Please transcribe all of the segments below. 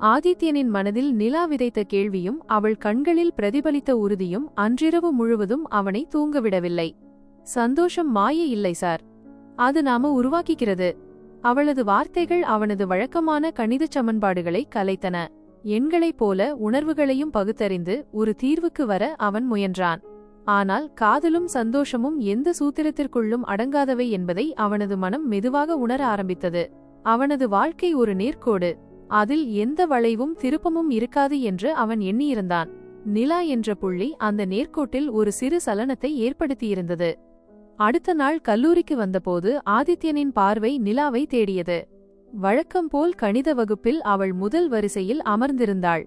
ஆதித்யனின் மனதில் நிலா விதைத்த கேள்வியும் அவள் கண்களில் பிரதிபலித்த உறுதியும் அன்றிரவு முழுவதும் அவனை தூங்கவிடவில்லை. சந்தோஷம் மாய இல்லை சார். அது நாம உருவாக்கிக்கிறது. அவளது வார்த்தைகள் அவனது வழக்கமான கணிதச் சமன்பாடுகளை கலைத்தன. எண்களைப் போல உணர்வுகளையும் பகுத்தறிந்து ஒரு தீர்வுக்கு வர அவன் முயன்றான். ஆனால் காதலும் சந்தோஷமும் எந்த சூத்திரத்திற்குள்ளும் அடங்காதவை என்பதை அவனது மனம் மெதுவாக உணர ஆரம்பித்தது. அவனது வாழ்க்கை ஒரு நேர்கோடு. அதில் எந்த வளைவும் திருப்பமும் இருக்காது என்று அவன் எண்ணியிருந்தான். நிலா என்ற புள்ளி அந்த நேர்கோட்டில் ஒரு சிறு சலனத்தை ஏற்படுத்தியிருந்தது. அடுத்த நாள் கல்லூரிக்கு வந்தபோது ஆதித்யனின் பார்வை நிலாவை தேடியது. வழக்கம் போல் கணித வகுப்பில் அவள் முதல் வரிசையில் அமர்ந்திருந்தாள்.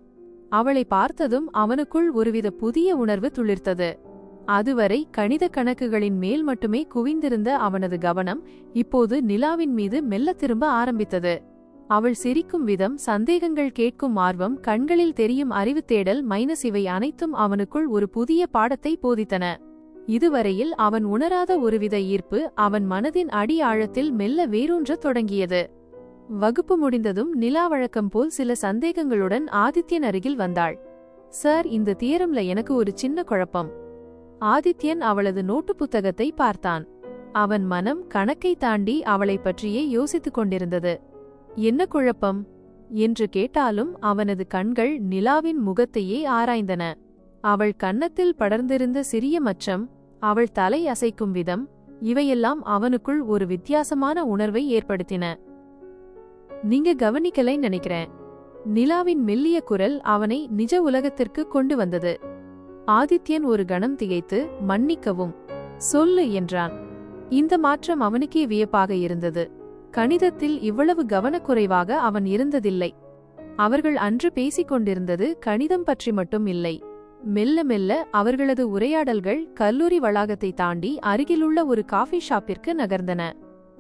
அவளை பார்த்ததும் அவனுக்குள் ஒருவித புதிய உணர்வு துளிர்த்தது. அதுவரை கணித கணக்குகளின் மேல் மட்டுமே குவிந்திருந்த அவனது கவனம் இப்போது நிலாவின் மீது மெல்ல திரும்ப ஆரம்பித்தது. அவள் சிரிக்கும் விதம் சந்தேகங்கள் கேட்கும் ஆர்வம் கண்களில் தெரியும் அறிவு தேடல் மைனஸ் இவை அனைத்தும் அவனுக்குள் ஒரு புதிய பாடத்தை போதித்தன. இதுவரையில் அவன் உணராத ஒருவித ஈர்ப்பு அவன் மனதின் அடி ஆழத்தில் மெல்ல வேரூன்றத் தொடங்கியது. வகுப்பு முடிந்ததும் நிலா வழக்கம் போல் சில சந்தேகங்களுடன் ஆதித்யன் அருகில் வந்தாள். சார் இந்த தியரம்ல எனக்கு ஒரு சின்ன குழப்பம். ஆதித்யன் அவளது நோட்டு புத்தகத்தை பார்த்தான். அவன் மனம் கணக்கை தாண்டி அவளைப் பற்றியே யோசித்துக் கொண்டிருந்தது. என்ன குழப்பம் என்று கேட்டாலும் அவனது கண்கள் நிலாவின் முகத்தையே ஆராய்ந்தன. அவள் கன்னத்தில் படர்ந்திருந்த சிறிய மச்சம் அவள் தலை அசைக்கும் விதம் இவையெல்லாம் அவனுக்குள் ஒரு வித்தியாசமான உணர்வை ஏற்படுத்தின. நீங்க கவனிக்கலை நினைக்கிறேன் நிலாவின் மெல்லிய குரல் அவனை நிஜ உலகத்திற்கு கொண்டு வந்தது. ஆதித்யன் ஒரு கணம் திகைத்து மன்னிக்கவும் சொல்லு என்றான். இந்த மாற்றம் அவனுக்கே வியப்பாக இருந்தது. கணிதத்தில் இவ்வளவு கவனக்குறைவாக அவன் இருந்ததில்லை. அவர்கள் அன்று பேசிக் கொண்டிருந்தது கணிதம் பற்றி மட்டும் இல்லை. மெல்ல மெல்ல அவர்களது உரையாடல்கள் கல்லூரி வளாகத்தை தாண்டி அருகிலுள்ள ஒரு காஃபி ஷாப்பிற்கு நகர்ந்தன.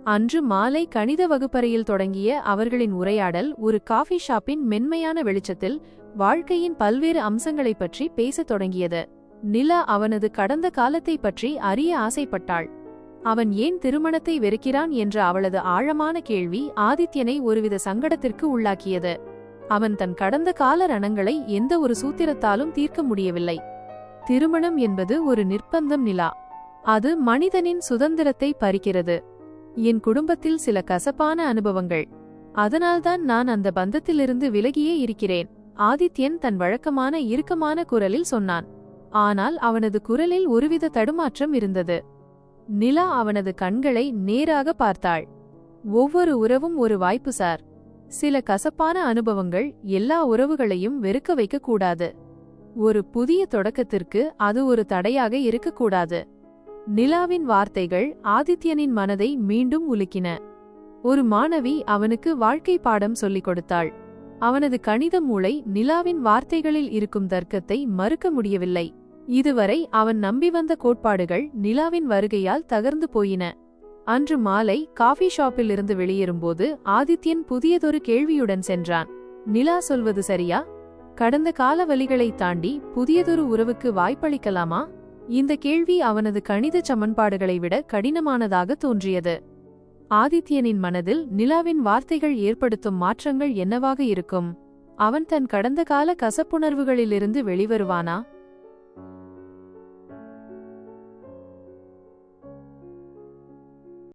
அன்று மாலை கணித வகுப்பறையில் தொடங்கிய அவர்களின் உரையாடல் ஒரு காஃபி ஷாப்பின் மென்மையான வெளிச்சத்தில் வாழ்க்கையின் பல்வேறு அம்சங்களைப் பற்றி பேசத் தொடங்கியது. நிலா அவனது கடந்த காலத்தைப் பற்றி அறிய ஆசைப்பட்டாள். அவன் ஏன் திருமணத்தை வெறுக்கிறான் என்ற அவளது ஆழமான கேள்வி ஆதித்யனை ஒருவித சங்கடத்திற்கு உள்ளாக்கியது. அவன் தன் கடந்த கால ரணங்களை எந்த ஒரு சூத்திரத்தாலும் தீர்க்க முடியவில்லை. திருமணம் என்பது ஒரு நிர்பந்தம் நிலா. அது மனிதனின் சுதந்திரத்தை பறிக்கிறது. என் குடும்பத்தில் சில கசப்பான அனுபவங்கள். அதனால்தான் நான் அந்த பந்தத்திலிருந்து விலகியே இருக்கிறேன் ஆதித்யன் தன் வழக்கமான இறுக்கமான குரலில் சொன்னான். ஆனால் அவனது குரலில் ஒருவித தடுமாற்றம் இருந்தது. நிலா அவனது கண்களை நேராக பார்த்தாள். ஒவ்வொரு உறவும் ஒரு வாய்ப்பு சார். சில கசப்பான அனுபவங்கள் எல்லா உறவுகளையும் வெறுக்க வைக்கக்கூடாது ஒரு புதிய தொடக்கத்திற்கு அது ஒரு தடையாக இருக்கக்கூடாது நிலாவின் வார்த்தைகள் ஆதித்யனின் மனதை மீண்டும் உலுக்கின. ஒரு மாணவி அவனுக்கு வாழ்க்கை பாடம் சொல்லிக் கொடுத்தாள். அவனது கணித மூளை நிலாவின் வார்த்தைகளில் இருக்கும் தர்க்கத்தை மறுக்க முடியவில்லை. இதுவரை அவன் நம்பி வந்த கோட்பாடுகள் நிலாவின் வருகையால் தகர்ந்து போயின. அன்று மாலை காஃபி ஷாப்பில் இருந்து வெளியேறும்போது ஆதித்யன் புதியதொரு கேள்வியுடன் சென்றான். நிலா சொல்வது சரியா? கடந்த கால வழிகளை தாண்டி புதியதொரு உறவுக்கு வாய்ப்பளிக்கலாமா? இந்த கேள்வி அவனது கணித சமன்பாடுகளை விட கடினமானதாக தோன்றியது. ஆதித்யனின் மனதில் நிலாவின் வார்த்தைகள் ஏற்படுத்தும் மாற்றங்கள் என்னவாக இருக்கும்? அவன் தன் கடந்த கால கசப்புணர்வுகளிலிருந்து வெளிவருவானா?